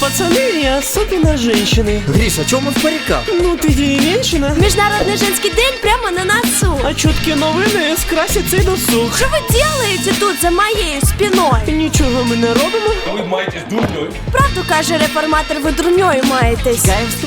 пацаны не особенно женщины. Гріша, чому в париках? Ну ты деревенщина. Міжнародний женський день прямо на носу. А чутки новини скрасять цей досуг. Що ви делаєте тут за моєю спиною? Нічого ми не робимо. Ви маєтесь дурньою. Каже реформатор, ви дурньою маєтесь.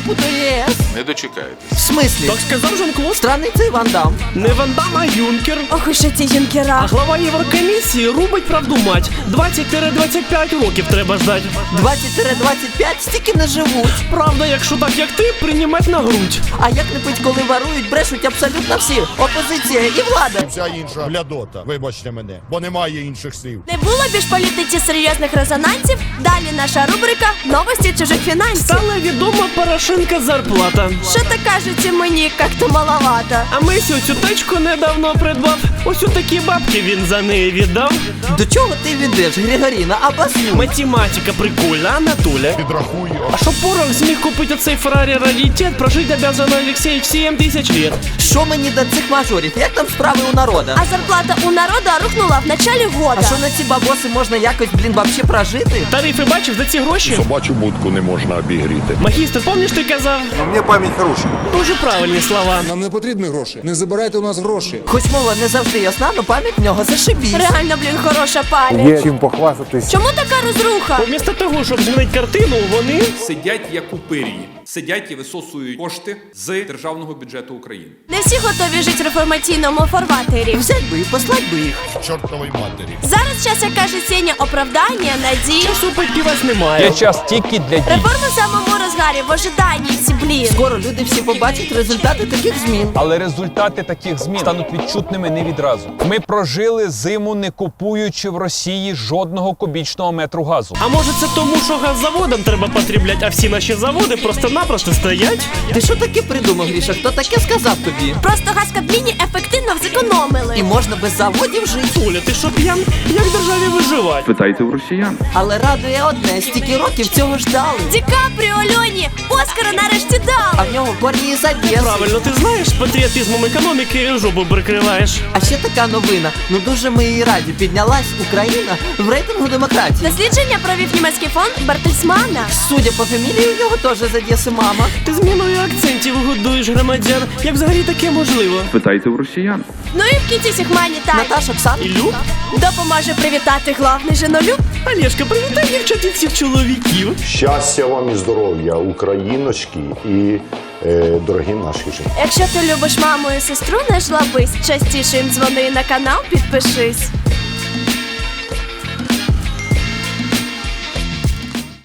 До ЄС. Не дочекаєтесь. В смислі? Так сказав Жан-Клод. Странний цей Ван Дам. Не Ван Дам, а Юнкер. Ох, і ще ці А юнкера. глава Єврокомісії рубить правду мать. 20-25 років треба ждать. 20-25 стільки не живуть. Правда, якщо так як ти, приймать на грудь. А як не пить, коли ворують, брешуть абсолютно всі. Опозиція і влада. Вся інша глядота, вибачте мене, бо немає інших слів. Не було більш політиці серйозних резонансів. Далі наша рубрика Новості чужих фінансів. Стала відома Порошенка зарплата. Що то кажете мені, як-то маловато. А Месі оцю тачку недавно придбав. Ось у такі бабки він за неї віддав. До чого ти ведеш, Григоріна? Абасу. Математика прикольна, Анатоля. Підрахуй, А щоб Порох зміг купити оцей Феррарі раритет, прожити обязан Олексій 7 тисяч лет. Що мені до цих мажорів? Як там справи у народа? А зарплата у народу рухнула в началі года. А що на ці бабоси можна якось, блін, вообще прожити? Тарифи бачив за ці гроші? Собачу будку не можна обігріти. Магістр, пам'ятаєш, ти казав? А мені память хороша. Дуже правильні слова. Нам не потрібні гроші. Не забирайте у нас гроші. Хоч мова не завжди ясна, але пам'ять в нього зашибісь. Реально, блін, хороша пам'ять. Є чим похвастатись. Чому така розруха? Помісто того, щоб змінити картину, вони Сидять як у пирії. Сидять і висосують кошти з державного бюджету України. Не всі готові жити в реформаційному фарватері. Взять би і послать би їх. Чортової матері. Зараз час, як каже Сеня, оправдання, надії. часу підпівась немає. час тільки для дій. Реформи в самому розгарі, в ожиданні всі, блін. Скоро люди всі побачать результати таких змін. Але результати таких змін стануть відчутними не відразу. Ми прожили зиму, не купуючи в Росії жодного кубічного метру газу. А може це тому, що газ заводам треба потрібляти, а всі наші заводи просто-напросто стоять? Ти що таке придумав, Гріша? Хто таке сказав тобі? Просто газ Кабліні ефективно зекономили. І можна без заводів жити. Оля, ти що п'ян? Як державі виживати? Питайте у росіян. Але радує одне, стільки років цього ждали. Ді Капріо Льоні Оскара нарешті дав. В нього корні із Правильно, ти знаєш, патріотизмом економіки жопу прикриваєш. А ще така новина. Ну дуже ми її раді. Піднялась Україна в рейтингу демократії. Дослідження провів німецький фонд Бертельсмана. Судя по фамілії, у нього теж з Одеси мама. Ти зміною акцентів годуєш громадян. Як взагалі таке можливо? Питайте у росіян. Ну і в кінці всіх манітар. Наташа Оксана. Ілю? Допоможе привітати главний женолюб. Олешка, привітай дівчат від всіх чоловіків. Щастя вам і здоров'я, україночки і е, дорогі наші жінки. Якщо ти любиш маму і сестру, не жлобись. Частіше їм дзвони на канал, підпишись.